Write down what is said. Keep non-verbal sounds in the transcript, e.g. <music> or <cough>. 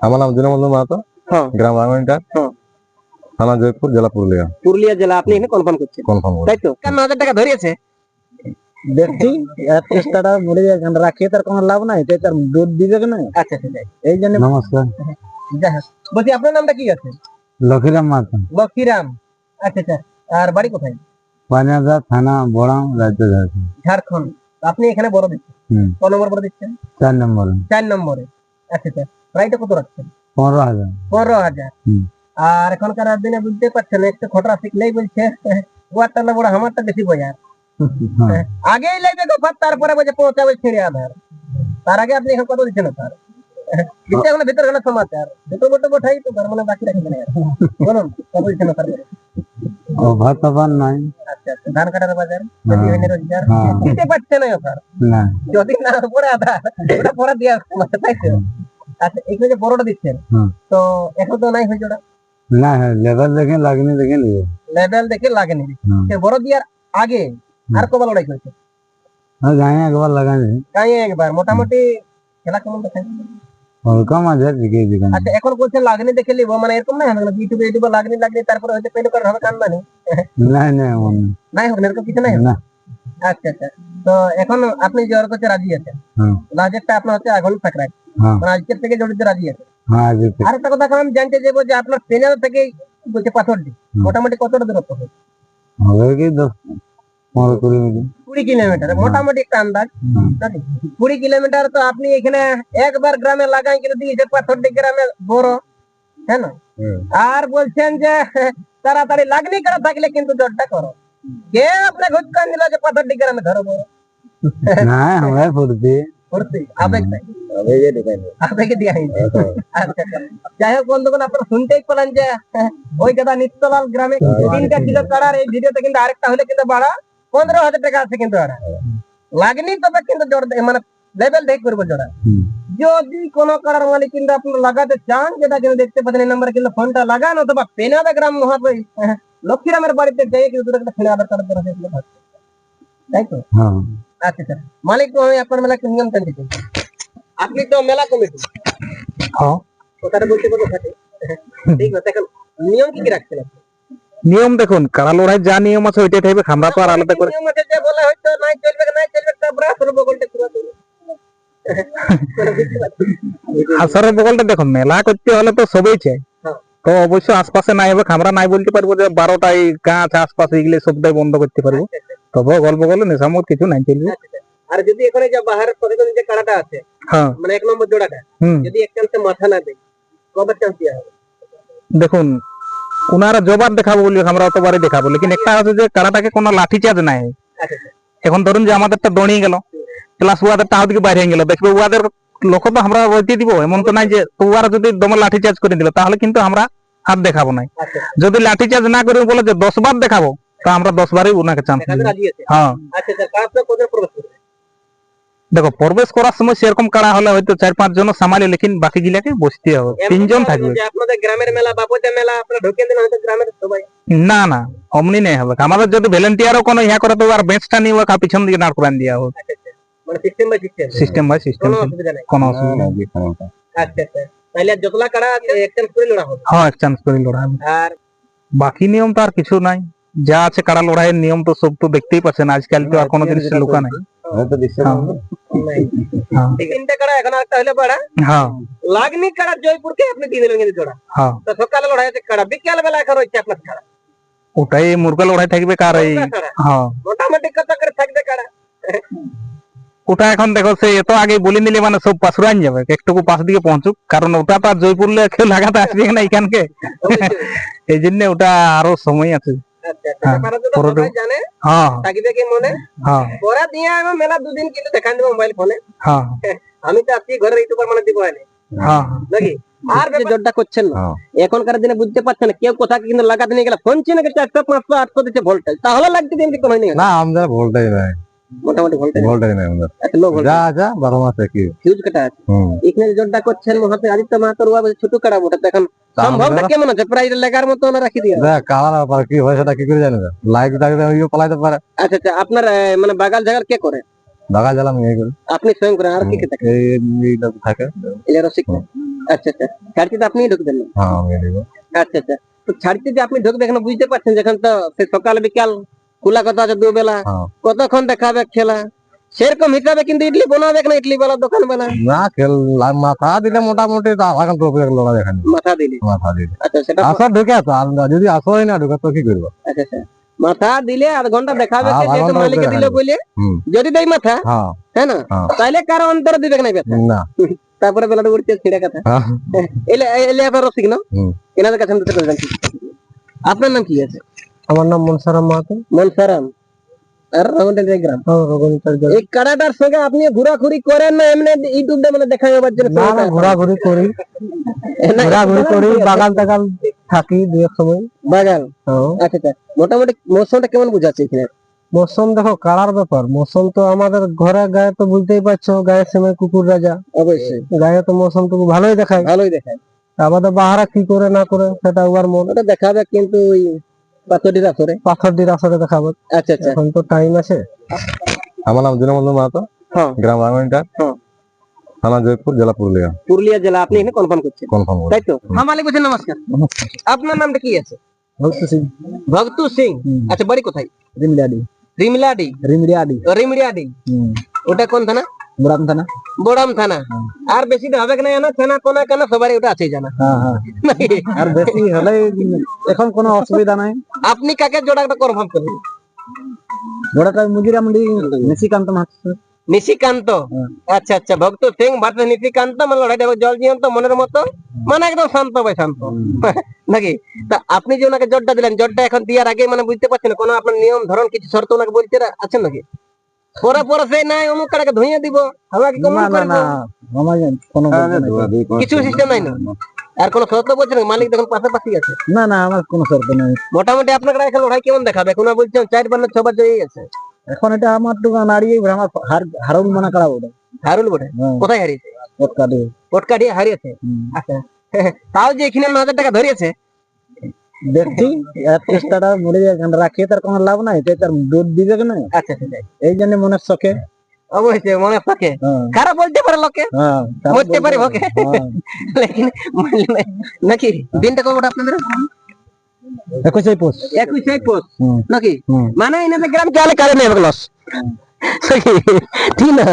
আমার নাম দীনবন্ধু মাহাতো হ্যাঁ। গ্রাম রাঙ্গনিটা হ্যাঁ। থানা জয়পুর জেলা পুরুলিয়া। পুরুলিয়া জেলা আপনি এখানে কনফার্ম করছেন? কনফার্ম তাই তো? কেন হাজার টাকা ধরিয়েছে? দেখছি এর চেষ্টাটা মরে যায় কারণ তার কোনো লাভ নাই তাই তার দুধ দিবে না? আচ্ছা এই জন্য নমস্কার। বলছি আপনার নামটা কি আছে? লক্ষীরাম আচ্ছা আচ্ছা। আর বাড়ি কোথায়? পানিয়াদা থানা বড়াম রাজ্য ঝাড়খণ্ড। ঝাড়খণ্ড। আপনি এখানে বড় দিচ্ছেন। ক নম্বর বড় দিচ্ছেন? চার নম্বর। চার নম্বরে। আচ্ছা প্রাইটা কত রাখছেন? পনেরো হাজার। পনেরো হাজার। আর এখনকার দিনে বুঝতে পারছেন একটু খটরা শিখলেই বলছে ওয়ারটা না বড় আমারটা বেশি বোঝার হ্যাঁ। আগেই লাগবে গোফার তারপরে বলছে পৌঁছাবে ছেড়ে আধার তার আগে আপনি এখন কত দিচ্ছেন স্যার এখন ভিতর গেলে সমাচার। দুটো বটো বঠাই তো তার মানে বাকি রাখবেন বলুন কত দিচ্ছেন স্যার নাই। আচ্ছা আচ্ছা ধান কাটার বাজার হ্যাঁ। হয়নি রোজগার। হ্যাঁ। দিতে পারছে না স্যার যদি না পরে আধার ওটা পরে দিয়ে আসতে পারছে, তাই তো? আচ্ছা এখানে যে বড়টা দিচ্ছেন? তো এখন তো নাই হয়েছে ওটা? না লেভেল দেখে লাগনি দেখে নিবে। লেভেল দেখে লাগেনি। সে বড় দিয়ার আগে আর কবার লড়াই করেছে? হ্যাঁ গায়ে একবার লাগানি তাই একবার মোটামুটি খেলা কেমন দেখেন ওরকম আছে আচ্ছা এখন বলছেন লাগনি দেখে লিবো মানে এরকম না হলো ইউটিউবে ইউটিউবে লাগনি লাগনি তারপরে হয়তো পেল করে হবে কান্দানি না না। নাই হবে এরকম কিছু নাই হবে? না। আচ্ছা আচ্ছা। তো এখন আপনি জ্বর করতে রাজি আছেন। লাজেরটা আপনার হচ্ছে আগুন হ্যাঁ মানে আজকের থেকে জড়িত রাজি আছে। হ্যাঁ আর একটা কথা আমি জানতে যাব যে আপনার পেনাল থেকে বলছে পাথরটি। মোটামুটি কতটা দূরত্ব হবে হবে কি দশ পনেরো কুড়ি মিনিট। কুড়ি কিলোমিটার মোটামুটি একটা আন্দাজ। কুড়ি কিলোমিটার তো আপনি এখানে একবার গ্রামে লাগাই কিন্তু দিয়েছে পাথরটি গ্রামে বড়। হ্যাঁ না? আর বলছেন যে <laughs> তাড়াতাড়ি লাগনি করা থাকলে কিন্তু জোরটা করো। কে আপনি ঘুরকান দিল যে পাথরটি গ্রামে ধরো বড়? না আমরা ফুর্তি। আবেগ দিয়া আচ্ছা, আচ্ছা। যাই হোক বন্ধুগণ আপনারা শুনতেই পেলেন যে হ্যাঁ, ওই দাদা নিত্যলাল গ্রামে তিনটা ছিল কাড়ার এই ভিডিওতে কিন্তু আরেকটা হলে কিন্তু ভাড়া পনেরো হাজার টাকা আছে কিন্তু ভাড়া লাগনি তবে কিন্তু জোর মানে লেভেল দেখে করব জোড়া। যদি কোনো কাড়ার মালিক কিন্তু আপনারা লাগাতে চান যেটা কিন্তু দেখতে পাচ্ছেন এই নাম্বারে কিন্তু ফোনটা লাগান অথবা পেনাদা গ্রাম মহাপরি লক্ষ্মীরামের বাড়িতে যাই কিন্তু দুটো একটা ফেলে আধার কার্ড করা তাই তো? হ্যাঁ। আচ্ছা আচ্ছা। মালিক আমি আপনার মেলা নিয়ম জানতে চাই। আপনি তো মেলা কমিটি হ্যাঁ কথাটা বলতে বলতে থাকে ঠিক আছে এখন নিয়ম কি কি রাখছেন আপনি? নিয়ম দেখুন কাড়া লড়াই যা নিয়ম আছে ওইটাই থাকবে আমরা তো আর আলাদা করে নিয়ম আছে যে বলা হয়তো নাই চলবে নাই চলবে তারপরে আসলে বগলটা পুরো তুলে বুঝতে পারছি। আসারের বগলটা দেখুন মেলা করতে হলে তো সবই চাই হ্যাঁ। তো অবশ্যই আশপাশে নাই হবে আমরা নাই বলতে পারব যে বারোটাই গাছ আশপাশে এগুলো সবটাই বন্ধ করতে পারব তবে গল্প বগলে নেশামত কিছু নাই চলবে আচ্ছা, আচ্ছা। আর যদি এখানে যে বাহারের প্রতিদিন যে কাড়াটা আছে হ্যাঁ। মানে এক নম্বর জোড়াটা যদি এক চান্সে মাথা না দেয় কবার চান্স দেওয়া হবে? দেখুন ওনারা জবার দেখাবো বলি আমরা অতবারই দেখাবো লেকিন একটা আছে যে কারাটাকে কোনো লাঠি চার্জ নাই। আচ্ছা আচ্ছা। এখন ধরুন যে আমাদেরটা দড়িয়ে গেল প্লাস উয়াদেরটা দিকে বাইরে গেল দেখবে উয়াদের লক্ষ্য তো আমরা বইতে দিব এমন তো নাই যে তো উয়ারা যদি দমে লাঠি চার্জ করে দিল তাহলে কিন্তু আমরা হাত দেখাবো নাই। আচ্ছা যদি লাঠি চার্জ না করে বলে যে দশ বার দেখাবো তা আমরা দশ বারই ওনাকে চান্স হ্যাঁ আচ্ছা আচ্ছা কাজটা কোথায় প্রবেশ করবে দেখো প্রবেশ করার সময় সেরকম কাড়া হলে হয়তো চার পাঁচ জন সামালে লেকিন বাকি গিলাকে বসতে হবে। তিনজন থাকবে। আপনাদের গ্রামের মেলা বাপতে মেলা আপনারা ঢুকে দিন হয়তো গ্রামের সবাই। না না অমনি নেই হবে। আমাদের যদি ভলেন্টিয়ারও কোনো ইয়া করে তো আর বেঞ্চটা নিয়ে ওকে পিছন দিকে দাঁড় করান দেওয়া হবে। মানে system by system system by system কোনো অসুবিধা নাই। কোনো অসুবিধা নেই। আচ্ছা আচ্ছা। তাহলে যতলা কাড়া আছে এক্সচেঞ্জ করে লড়া হবে। হ্যাঁ এক চান্স করে লড়াই হবে। আর বাকি নিয়ম তো আর কিছু নাই। যা আছে কাড়া লড়াইয়ের নিয়ম তো সব তো দেখতেই পাচ্ছেন। আজকাল তো আর কোনো জিনিস লুকা হ্যাঁ। নাই হ্যাঁ ঠিক তিনটা এখন একটা হলে বাড়া হ্যাঁ লাগনি কাড়া জয়পুরকে আপনি দিয়ে দিলেন কিন্তু জোড়া হ্যাঁ তো সকালে লড়াই আছে কাড়া বিকেল বেলা এখন রয়েছে আপনার কাড়া ওটাই মুরগা লড়াই থাকবে কার এই হ্যাঁ মোটামুটি কত করে থাকবে কাড়া ওটা এখন দেখো সে এত আগে বলে নিলে মানে সব পাশুরান যাবে একটুকু পাশ দিকে পৌঁছুক কারণ ওটা তো আর জয়পুর কেউ লাগাতে আসবে না এখানকে এই জন্য ওটা আরও সময় আছে হ্যাঁ, পুরোটা- জানে হ্যাঁ। কি মনে। হ্যাঁ। পরে দিয়ে আমি মেলা দুদিন কিন্তু দেখান দিব মোবাইল ফোনে হ্যাঁ। <laughs> আমি তো ইউটিউবার মানে দিব হ্যাঁ। নাকি? আর জোরটা করছেন না। হ্যাঁ। এখনকার দিনে বুঝতে পারছে না কেউ কোথাকে কিন্তু লাগাতে নিয়ে গেলে ফোন চিনে গেছে চারশো পাঁচশো আটশো দিচ্ছে ভোল্টেজ তাহলে লাগতে দিন কোনো নেই না। আমাদের ভোল্টেজ নাই। মোটামুটি ভোল্টেজ ভোল্টাই নাই আমাদের। একটা লো ভোল্টেজ যা আছে বারো মাস একই। ফিউজ কাটা আছে। এখানে জোরটা করছেন মহাতে আদিত্য মাহাতোর ওয়া ছোট কাটা ওটা এখন সম্ভবটা কেমন আছে? প্রায় লেগার মতো ওরা রাখি দিয়ে। দেখ কালার ব্যাপার কি হয় সেটা কি করে জানি লাইক থাকলে ওইও পালাইতে পারে। আচ্ছা আচ্ছা আপনার মানে বাগাল জাগাল কে করে? ইয়ে করে। আপনি স্বয়ং করেন আর কি কে থাকে? এই এই লোক থাকে। এগুলো রসিক আচ্ছা আচ্ছা ছাড়তে আপনি ঢুকবেন না হ্যাঁ আমি আচ্ছা আচ্ছা তো ছাড়তে যে আপনি ঢুকবে এখানে বুঝতে পারছেন যেখানে তো সে সকাল বিকাল খোলা কথা আছে দুবেলা। কতক্ষণ দেখাবে খেলা? সেরকম হিসাবে কিন্তু ইডলি বানাবে না ইডলি বেলা দোকান বেলা না খেল মাথা দিলে মোটামুটি আধা ঘণ্টা উপরে লড়া দেখানি মাথা দিলে। মাথা দিলে। আচ্ছা সেটা আসা ঢুকে তো যদি আসোই না ঢুকে তো কি করব? আচ্ছা আচ্ছা। মাথা দিলে আধ ঘণ্টা দেখাবে যেহেতু মালিকে দিল। বলে। যদি দেয় মাথা হ্যাঁ। না? হ্যাঁ। তাইলে কারও অন্তরে দিবে না ব্যথা? না। তারপরে বেলাটা উঠতে ছিঁড়ে কথা। এলে এলে আপনার রসিক না। এনাদের কাছে আমি আপনার নাম কি আছে? আমার নাম মনসারাম মাহাতো মনসারাম আর রঘুনাথ গ্রাম রঘুনাথ এই কাড়াটার সঙ্গে আপনি ঘোরাঘুরি করেন না এমনি ইউটিউবে মানে দেখা যাবার জন্য না না ঘোরাঘুরি করি। ঘোরাঘুরি করি বাগান টাগাল থাকি দু এক সময়। বাগান? হ্যাঁ। আচ্ছা আচ্ছা। মোটামুটি মৌসুমটা কেমন বুঝাচ্ছে এখানে? মৌসুম দেখো কালার ব্যাপার। মৌসুম তো আমাদের ঘরে গায়ে তো বুঝতেই পারছ গায়ের সময় কুকুর রাজা। অবশ্যই। গায়ে তো মৌসুম টুকু ভালোই দেখায়। ভালোই দেখায়। আমাদের বাহারা কি করে না করে সেটা ওর মন দেখাবে কিন্তু ওই আসরে পাথর আসরে দেখাবো। আচ্ছা আচ্ছা। এখন তো টাইম আছে। আমার নাম দীনবন্ধু মাহাতো। হ্যাঁ। গ্রাম হ্যাঁ। থানা জয়পুর জেলা পুরুলিয়া। পুরুলিয়া জেলা আপনি এখানে কনফার্ম করছেন? কনফার্ম তাই তো? হ্যাঁ মালিক বলছেন নমস্কার। আপনার নামটা কি আছে? বলতেছি ভক্তু সিং। আচ্ছা বাড়ি কোথায়? রিমলিয়াডি রিমলাডি। রিমলিয়াডি রিমড়িয়াডি ওটা কোন থানা? বুড়াম থানা? বোড়াম থানা। আর বেশি হবে না জানা? থানা কোনা কেন সবারই ওটা আছেই জানা। হ্যাঁ হ্যাঁ? আর বেশি হলে এখন কোনো অসুবিধা নাই। আপনি কাকে জোড়াটা কনফার্ম করবেন মুজিরা নিশিকান্ত মাহাতো নিশিকান্ত? হ্যাঁ। আচ্ছা আচ্ছা ভক্ত সিং ভার্সেস নিশিকান্ত মানে লড়াইটা জল জীবন্ত মনের মতো। মানে একদম শান্ত ভাই শান্ত। <laughs> নাকি? তা আপনি যে ওনাকে জটটা দিলেন জটটা এখন দেওয়ার আগে মানে বুঝতে পারছেন কোনো আপনার নিয়ম ধরন কিছু শর্ত ওনাকে বলতে আছেন নাকি? পরে পরে সেই নাই অমুক কাটাকে ধুইয়ে দিব। আমাকে কমন কোনো কিছু সিস্টেম নাই না? আর কোন শর্ত বলছেন না? মালিক দেখুন পাশাপাশি আছে। না না আমার কোনো শর্ত নেই। মোটামুটি আপনার কাছে লড়াই কেমন দেখাবে? কোনো বলছেন চারবার না ছবার জয়ী আছে এখন এটা আমার টুকু নাড়িয়ে আমার হার হারুন মানা ওটা হারুল বটে? হ্যাঁ। কোথায় হারিয়েছে? হারিয়েছে? আচ্ছা। <laughs> তাও যে এখানে ন হাজার টাকা ধরিয়েছে দেখছি এর চেষ্টাটা মরে যায় কারণ রাখিয়ে তার কোনো লাভ নাই তাই তার দুধ দিবে না আচ্ছা আচ্ছা এই জন্য মনের শখে অবশ্যই মনে থাকে হ্যাঁ। খারাপ বলতে পারে লোকে। হ্যাঁ মরতে পারে ওকে। হ্যাঁ। লেকিন নাকি দিনটা কবে আপনাদের? একুশে পোষ। একুশে পোষ। নাকি? মানে এনাদের গ্রাম চালে কারে নেই লস। ঠিক না।